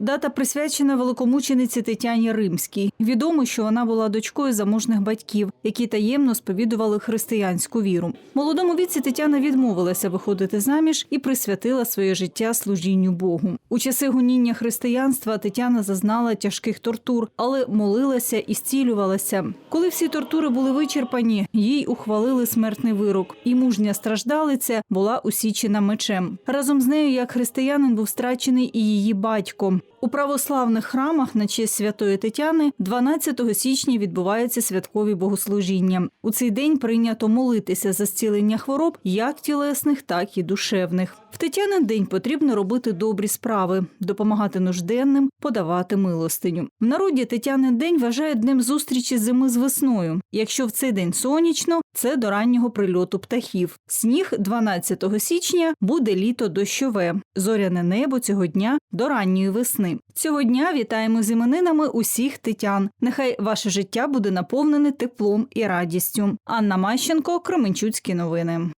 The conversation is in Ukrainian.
Дата присвячена великомучениці Тетяні Римській. Відомо, що вона була дочкою заможних батьків, які таємно сповідували християнську віру. Молодому віці Тетяна відмовилася виходити заміж і присвятила своє життя служінню Богу. У часи гоніння християнства Тетяна зазнала тяжких тортур, але молилася і зцілювалася. Коли всі тортури були вичерпані, їй ухвалили смертний вирок, і мужня страждалиця була усічена мечем. Разом з нею, як християнин, був страчений і її батько. У православних храмах на честь святої Тетяни 12 січня відбуваються святкові богослужіння. У цей день прийнято молитися за зцілення хвороб, як тілесних, так і душевних. Тетянин день потрібно робити добрі справи, допомагати нужденним, подавати милостиню. В народі Тетянин день вважають днем зустрічі зими з весною. Якщо в цей день сонячно, це до раннього прильоту птахів. Сніг 12 січня буде літо дощове. Зоряне небо цього дня до ранньої весни. Цього дня вітаємо з іменинами усіх тетян. Нехай ваше життя буде наповнене теплом і радістю. Анна Мащенко, Кременчуцькі новини.